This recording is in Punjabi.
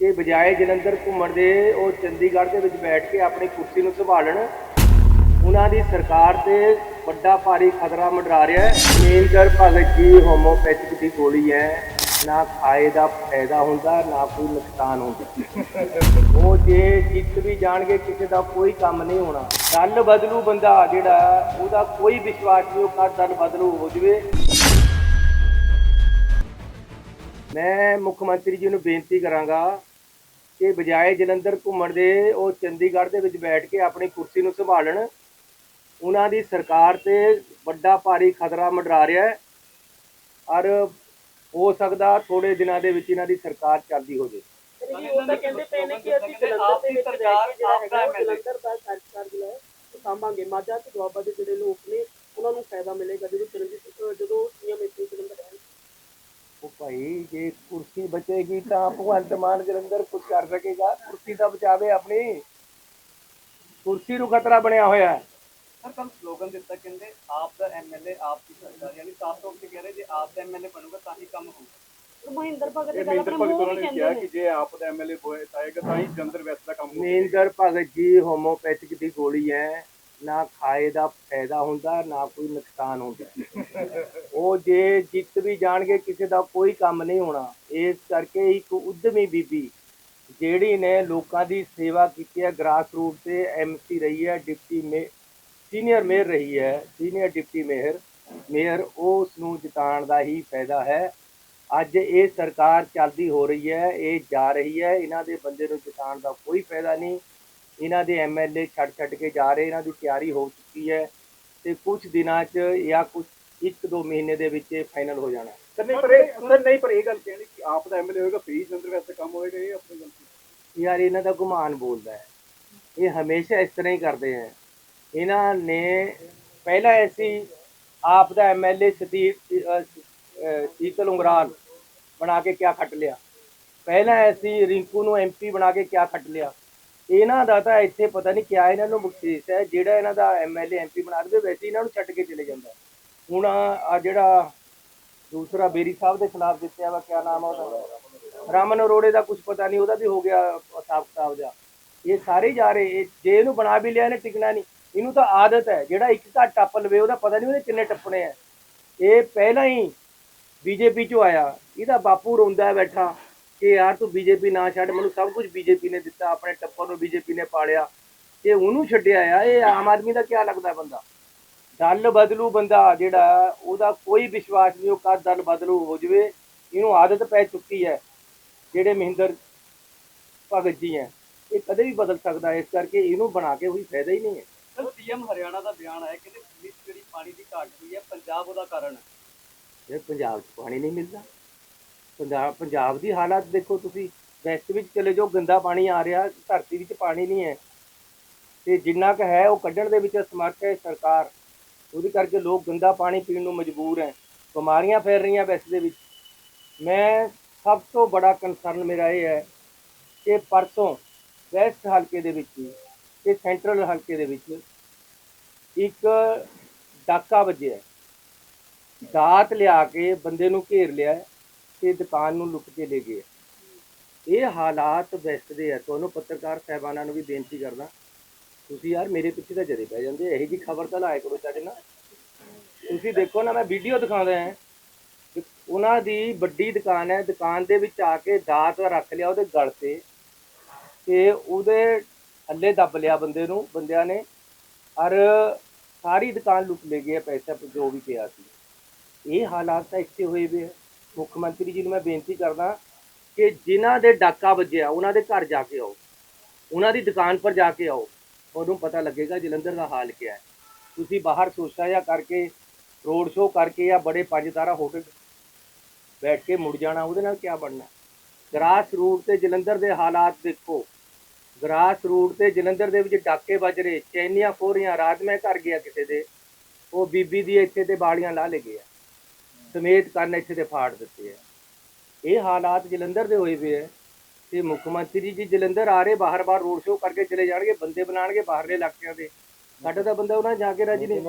ਕਿ ਬਜਾਏ ਜਲੰਧਰ ਘੁੰਮਣ ਦੇ ਉਹ ਚੰਡੀਗੜ੍ਹ ਦੇ ਵਿੱਚ ਬੈਠ ਕੇ ਆਪਣੀ ਕੁਰਸੀ ਨੂੰ ਸੰਭਾਲਣ ਉਹਨਾਂ ਦੀ ਸਰਕਾਰ ਤੇ ਵੱਡਾ ਭਾਰੀ ਖਤਰਾ ਮੰਡਰਾ ਰਿਹਾ ਹੈ। ਨੀਂਦਰ ਭਗਤ ਜੀ ਹੋਮੋਪੈਥਿਕ ਦੀ ਗੋਲੀ ਹੈ। ਨਾ ਖਾਏ ਦਾ ਫਾਇਦਾ ਹੁੰਦਾ, ਨਾ ਕੋਈ ਨੁਕਸਾਨ ਹੁੰਦਾ। ਉਹ ਜੇ ਜਿੱਤ ਵੀ ਜਾਣਗੇ, ਕਿਸੇ ਦਾ ਕੋਈ ਕੰਮ ਨਹੀਂ ਹੋਣਾ। ਦਲ ਬਦਲੂ ਬੰਦਾ ਜਿਹੜਾ, ਉਹਦਾ ਕੋਈ ਵਿਸ਼ਵਾਸ ਨਹੀਂ, ਉਹ ਕਦ ਦਲ ਬਦਲੂ ਹੋ ਜਵੇ। ਮੈਂ ਮੁੱਖ ਮੰਤਰੀ ਜੀ ਨੂੰ ਬੇਨਤੀ ਕਰਾਂਗਾ ਕਿ ਬਜਾਏ ਜਲੰਧਰ ਘੁੰਮਣ ਦੇ ਉਹ ਚੰਡੀਗੜ੍ਹ ਦੇ ਵਿੱਚ ਬੈਠ ਕੇ ਆਪਣੀ ਕੁਰਸੀ ਨੂੰ ਸੰਭਾਲਣ ਉਹਨਾਂ ਦੀ ਸਰਕਾਰ ਤੇ ਵੱਡਾ ਭਾਰੀ ਖਤਰਾ ਮੰਡਰਾ ਰਿਹਾ ਹੈ। ਔਰ ਹੋ ਸਕਦਾ ਥੋੜੇ ਦਿਨਾਂ ਦੇ ਵਿੱਚ ਇਹਨਾਂ ਦੀ ਸਰਕਾਰ ਚੱਲਦੀ ਹੋ ਜੇ ਜੀ ਉਹ ਤਾਂ ਕਹਿੰਦੇ ਪਏ ਨੇ ਕਿ ਅਸੀਂ ਜਲੰਧਰ ਦੇ ਵਿੱਚ ਸਰਕਾਰ ਆਪ ਦਾ ਜਲੰਧਰ ਦਾ ਕਾਰਜਕਾਲ ਜਿਹੜਾ ਹੈ ਉਹ ਸਾਂਭਾਂਗੇ। ਮਾਝਾ ਤੇ ਦੁਆਬਾ ਦੇ ਜਿਹੜੇ ਲੋਕ ਨੇ ਉਹਨਾਂ ਨੂੰ ਫਾਇਦਾ ਮਿਲੇਗਾ। ਜਦੋਂ ਚਰਨਜੀਤ ਜਦੋਂ ਸੀਐਮ ਇੱਥੇ ਜਲੰਧਰ ਰਹਿਣ ਉਹ ਭਾਈ ਜੇ ਕੁਰਸੀ ਬਚੇਗੀ ਤਾਂ ਭਗਵੰਤ ਮਾਨ ਜਲੰਧਰ ਕੁਝ ਕਰ ਸਕੇਗਾ। ਕੁਰਸੀ ਤਾਂ ਬਚਾਵੇ ਆਪਣੀ। ਕੁਰਸੀ ਨੂੰ ਖਤਰਾ ਬਣਿਆ ਹੋਇਆ ਹੈ। ਸਰ ਕੱਲ ਸਲੋਗਨ ਦਿੱਤਾ ਕਹਿੰਦੇ ਆਪ ਦਾ ਐਮਐਲਏ ਆਪ ਦੀ ਸਰਕਾਰ। ਯਾਨੀ ਸਾਫ਼ ਤੌਰ ਤੇ ਕਹਿ ਰਹੇ ਜੇ ਆਪ ਦਾ ਐਮਐਲਏ ਬਣੂਗਾ ਤਾਂ ਹੀ ਕੰਮ ਹੋਊਗਾ। ਮਹਿੰਦਰ ਭਗਤ ਇਹ ਦੀ ਗੱਲ ਆਪਣੇ ਮਹਿੰਦਰ ਮੂੰਹ ਨੇ ਕਹਿੰਦੇ ਕਿਹਾ ਕਿ ਜੇ ਆਪ ਦਾ ਐਮਐਲਏ ਹੋਏ ਆਏਗਾ ਤਾਂ ਹੀ ਜੰਦਰ ਵੈਸ ਦਾ ਕੰਮ ਹੋਊਗਾ ਮਨਿੰਦਰ ਭਗਤ ਜੀ ਹੋਮੋਪੈਥਿਕ ਦੀ ਗੋਲੀ ਹੈ। ਨਾ ਖਾਏ ਦਾ ਫਾਇਦਾ ਹੁੰਦਾ, ਨਾ ਕੋਈ ਨੁਕਸਾਨ ਹੁੰਦਾ। ਉਹ ਜੇ ਜਿੱਤ ਵੀ ਜਾਣਗੇ, ਕਿਸੇ ਦਾ ਕੋਈ ਕੰਮ ਨਹੀਂ ਹੋਣਾ। ਇਸ ਕਰਕੇ ਇੱਕ ਉਦਮੀ ਬੀਬੀ ਜਿਹੜੀ ਨੇ ਲੋਕਾਂ ਦੀ ਸੇਵਾ ਕੀਤੀ ਹੈ ਗ੍ਰਾਸ ਰੂਟ ਤੇ ਐਮਸੀ ਰਹੀ ਹੈ, ਡਿਪਟੀ ਮੇ ਸੀਨੀਅਰ ਮੇਅਰ ਰਹੀ ਹੈ ਸੀਨੀਅਰ ਡਿਪਟੀ ਮੇਅਰ ਮੇਅਰ ਉਸ ਨੂੰ ਜਿਤਾਉਣ ਦਾ ਹੀ ਫਾਇਦਾ ਹੈ। ਅੱਜ ਇਹ ਸਰਕਾਰ ਚੱਲਦੀ ਹੋ ਰਹੀ ਹੈ, ਇਹ ਜਾ ਰਹੀ ਹੈ। ਇਹਨਾਂ ਦੇ ਬੰਦੇ ਨੂੰ ਜਿਤਾਉਣ ਦਾ ਕੋਈ ਫਾਇਦਾ ਨਹੀਂ। ਇਹਨਾਂ ਦੇ ਐਮਐਲਏ ਛੱਡ ਛੱਡ ਕੇ ਜਾ ਰਹੇ ਇਹਨਾਂ ਦੀ ਤਿਆਰੀ ਹੋ ਚੁੱਕੀ ਹੈ ਤੇ ਕੁਝ ਦਿਨਾਂ 'ਚ ਜਾਂ ਕੁਝ ਇੱਕ ਦੋ ਮਹੀਨੇ ਦੇ ਵਿੱਚ ਇਹ ਫਾਈਨਲ ਹੋ ਜਾਣਾ। ਸਰ ਨਹੀਂ ਪਰ ਇਹ ਸਰ ਨਹੀਂ ਪਰ ਇਹ ਗੱਲ ਕਹਿਣੀ ਕਿ ਆਪ ਦਾ ਐਮਐਲਏ ਹੋਏਗਾ ਫਿਰ ਜੰਦਰ ਵੈਸ ਕੰਮ ਹੋਏਗਾ ਇਹ ਆਪਣੀ ਗਲਤੀ ਯਾਰ ਇਹਨਾਂ ਦਾ ਗੁਮਾਨ ਬੋਲਦਾ ਹੈ। ਇਹ ਹਮੇਸ਼ਾ ਇਸ ਤਰ੍ਹਾਂ ਹੀ ਕਰਦੇ ਹੈ। ਇਹਨਾਂ ਨੇ ਪਹਿਲਾਂ ਐਸੀ ਆਪ ਦਾ ਐਮਐਲਏ ਸ਼ੀਤਲ ਉਂਗਰਾਲ ਬਣਾ ਕੇ ਕਿਆ ਖੱਟ ਲਿਆ? ਪਹਿਲਾਂ ਐਸੀ ਰਿੰਕੂ ਨੂੰ ਐਮਪੀ ਬਣਾ ਕੇ ਕਿਆ ਖੱਟ ਲਿਆ? ਇਹਨਾਂ ਦਾ ਤਾਂ ਇੱਥੇ ਪਤਾ ਨਹੀਂ ਕਿਆ ਇਹਨਾਂ ਨੂੰ ਬਖਸ਼ੀਸ਼ ਹੈ, ਜਿਹੜਾ ਇਹਨਾਂ ਦਾ ਐਮਐਲਏ ਐਮਪੀ ਬਣਾ ਦੇਵੇ ਵੈਸੇ ਇਹਨਾਂ ਨੂੰ ਛੱਡ ਕੇ ਚਲੇ ਜਾਂਦਾ। ਹੁਣ ਆ ਜਿਹੜਾ ਦੂਸਰਾ ਬੇਰੀ ਸਾਹਿਬ ਦੇ ਖਿਲਾਫ ਜਿੱਤਿਆ ਵਾ, ਕਿਆ ਨਾਮ ਆ ਉਹਦਾ? ਰਾਮਨ ਅਰੋੜੇ ਦਾ ਕੁਝ ਪਤਾ ਨਹੀਂ, ਉਹਦਾ ਵੀ ਹੋ ਗਿਆ ਹਿਸਾਬ ਕਿਤਾਬ ਦਾ ਇਹ ਸਾਰੇ ਜਾ ਰਹੇ, ਇਹ ਜੇ ਇਹਨੂੰ ਬਣਾ ਵੀ ਲਿਆ, ਇਹਨੇ ਟਿਕਣਾ ਨਹੀਂ। ਇਹਨੂੰ ਤਾਂ ਆਦਤ ਹੈ, ਜਿਹੜਾ ਇੱਕ ਘਰ ਟੱਪ ਲਵੇ, ਉਹਦਾ ਪਤਾ ਨਹੀਂ ਉਹਦੇ ਕਿੰਨੇ ਟੱਪਣੇ ਆ। ਇਹ ਪਹਿਲਾਂ ਹੀ ਬੀਜੇਪੀ ਚੋਂ ਆਇਆ, ਇਹਦਾ ਬਾਪੂ ਰੋਂਦਾ ਬੈਠਾ। ਕਿ ਯਾਰ ਤੂੰ ਬੀਜੇਪੀ ਨਾ ਛੱਡ ਮੈਨੂੰ ਸਭ ਕੁਝ ਬੀਜੇਪੀ ਨੇ ਦਿੱਤਾ ਆਪਣੇ ਟੱਪਰ ਨੂੰ ਬੀਜੇਪੀ ਨੇ ਪਾਲਿਆ। ਤੇ ਉਹਨੂੰ ਛੱਡਿਆ ਆ ਇਹ ਆਮ ਆਦਮੀ ਦਾ ਕੀ ਲੱਗਦਾ ਬੰਦਾ? ਦਲ ਬਦਲੂ ਬੰਦਾ ਜਿਹੜਾ ਉਹਦਾ ਕੋਈ ਵਿਸ਼ਵਾਸ ਨਹੀਂ ਉਹ ਕਦ ਦਲ ਬਦਲੂ ਹੋ ਜਵੇ ਇਹਨੂੰ ਆਦਤ ਪੈ ਚੁੱਕੀ ਹੈ ਜਿਹੜੇ ਮਹਿੰਦਰ ਭਗਤ ਜੀ ਹੈ। ਇਹ ਕਦੇ ਵੀ ਬਦਲ ਸਕਦਾ ਇਸ ਕਰਕੇ ਇਹਨੂੰ ਬਣਾ ਕੇ ਕੋਈ ਫਾਇਦਾ ਹੀ ਨਹੀਂ ਹੈ। ਸੀਐਮ ਹਰਿਆਣਾ ਦਾ ਬਿਆਨ ਆਇਆ 'ਚ ਜਿਹੜੀ ਪਾਣੀ ਦੀ ਘਾਟ ਹੋਈ ਹੈ ਪੰਜਾਬ ਉਹਦਾ ਕਾਰਨ ਹੈ। ਇਹ ਪੰਜਾਬ 'ਚ ਪਾਣੀ ਨਹੀਂ ਮਿਲਦਾ। ਪੰਜਾਬ ਪੰਜਾਬ ਦੀ ਹਾਲਤ ਦੇਖੋ ਤੁਸੀਂ, ਵੈਸਟ ਵਿੱਚ ਚਲੇ ਜਾਓ, ਗੰਦਾ ਪਾਣੀ ਆ ਰਿਹਾ, ਧਰਤੀ ਵਿੱਚ ਪਾਣੀ ਨਹੀਂ ਹੈ। ਤੇ ਜਿੰਨਾ ਕੁ ਹੈ ਉਹ ਕੱਢਣ ਦੇ ਵਿੱਚ ਅਸਮਰਥ ਹੈ ਸਰਕਾਰ। ਉਹਦੇ ਕਰਕੇ ਲੋਕ ਗੰਦਾ ਪਾਣੀ ਪੀਣ ਨੂੰ ਮਜਬੂਰ ਹੈ। ਬਿਮਾਰੀਆਂ ਫੈਲ ਰਹੀਆਂ ਵੈਸਟ ਦੇ ਵਿੱਚ। ਮੈਂ ਸਭ ਤੋਂ ਬੜਾ ਕੰਸਰਨ ਮੇਰਾ ਇਹ ਹੈ ਕਿ ਪਰਸੋਂ ਵੈਸਟ ਹਲਕੇ ਦੇ ਵਿੱਚ, ਤੇ ਸੈਂਟਰਲ ਹਲਕੇ ਦੇ ਵਿੱਚ ਇੱਕ ਡਾਕਾ ਵੱਜਿਆ। ਦਾਤ ਲਿਆ ਕੇ ਬੰਦੇ ਨੂੰ ਘੇਰ ਲਿਆ। ਤੇ ਦੁਕਾਨ ਨੂੰ ਲੁੱਟ ਕੇ ਲੈ ਗਏ। ਇਹ ਹਾਲਾਤ ਵੈਸਟ ਦੇ ਆ। ਤੁਹਾਨੂੰ ਪੱਤਰਕਾਰ ਸਹਿਬਾਨਾਂ ਨੂੰ ਵੀ ਬੇਨਤੀ ਕਰਦਾ। ਤੁਸੀਂ ਯਾਰ ਮੇਰੇ ਪਿੱਛੇ ਤਾਂ ਜਦੇ ਪੈ ਜਾਂਦੇ। ਇਹੋ ਜੀ ਖਬਰ ਤਾਂ ਲਾਇਆ ਕਰੋ ਸਾਡੇ ਨਾਲ। ਤੁਸੀਂ ਦੇਖੋ ਨਾ, ਮੈਂ ਵੀਡੀਓ ਦਿਖਾਉਂਦਾ ਹਾਂ। ਉਹਨਾਂ ਦੀ ਵੱਡੀ ਦੁਕਾਨ ਹੈ। ਦੁਕਾਨ ਦੇ ਵਿੱਚ ਆ ਕੇ ਦਾਤ ਰੱਖ ਲਿਆ ਉਹਦੇ ਗਲ ਤੇ। ਤੇ ਉਹਦੇ ਥੱਲੇ ਦੱਬ ਲਿਆ ਬੰਦੇ ਨੂੰ, ਬੰਦਿਆਂ ਨੇ। ਔਰ ਸਾਰੀ ਦੁਕਾਨ ਲੁੱਟ ਲੈ ਗਏ ਪੈਸਾ ਜੋ ਵੀ ਪਿਆ ਸੀ। ਇਹ ਹਾਲਾਤ ਤਾਂ ਇੱਥੇ ਹੋਏ ਵੇ ਆ। ਮੁੱਖ ਮੰਤਰੀ ਜੀ ਨੂੰ ਮੈਂ ਬੇਨਤੀ ਕਰਦਾ ਕਿ ਜਿਨ੍ਹਾਂ ਦੇ ਡਾਕਾ ਵੱਜਿਆ, ਉਹਨਾਂ ਦੇ ਘਰ ਜਾ ਕੇ ਆਓ। ਉਹਨਾਂ ਦੀ ਦੁਕਾਨ ਪਰ ਜਾ ਕੇ ਆਓ। ਤੁਹਾਨੂੰ ਪਤਾ ਲੱਗੇਗਾ ਜਲੰਧਰ ਦਾ ਹਾਲ ਕੀ ਹੈ। ਤੁਸੀਂ ਬਾਹਰ ਸੋਚਾ ਜਾਂ ਕਰਕੇ, ਰੋਡ ਸ਼ੋਅ ਕਰਕੇ ਜਾਂ ਬੜੇ ਪੰਜ ਤਾਰਾ ਹੋਟਲ ਬੈਠ ਕੇ ਮੁੜ ਜਾਣਾ, ਉਹਦੇ ਨਾਲ ਕੀ ਬਣਨਾ? ਗਰਾਸ ਰੂਟ ਤੇ ਜਲੰਧਰ ਦੇ ਹਾਲਾਤ ਦੇਖੋ। ਗਰਾਸ ਰੂਟ ਤੇ ਜਲੰਧਰ ਦੇ ਵਿੱਚ ਡਾਕੇ ਵੱਜ ਰਹੇ। ਚੈਨੀਆਂ ਖੋਰੀਆਂ ਰਾਤ ਮੈਂ ਘਰ ਗਿਆ ਕਿਸੇ ਦੇ। ਉਹ ਬੀਬੀ ਦੀ ਇੱਥੇ ਤੇ ਬਾਲੀਆਂ ਲਾ ਲੈ ਗਿਆ। ਸਮੇਤ ਕੰਨ ਇੱਥੇ ਦੇ ਫਾੜ ਦਿੱਤੇ ਆ। ਇਹ ਹਾਲਾਤ ਜਲੰਧਰ ਦੇ ਹੋਏ ਪਏ ਆ ਤੇ ਮੁੱਖ ਮੰਤਰੀ ਜੀ ਜਲੰਧਰ ਆ ਰਹੇ ਬਾਹਰ-ਬਾਹਰ ਰੋਡ ਸ਼ੋਅ ਕਰਕੇ ਚਲੇ ਜਾਣਗੇ, ਬੰਦੇ ਬਣਾਣਗੇ ਬਾਹਰਲੇ ਇਲਾਕਿਆਂ ਦੇ। ਸਾਡਾ ਤਾਂ ਬੰਦਾ ਉਹਨਾਂ 'ਚ ਜਾ ਕੇ ਰਾਜੀ ਨਹੀਂ।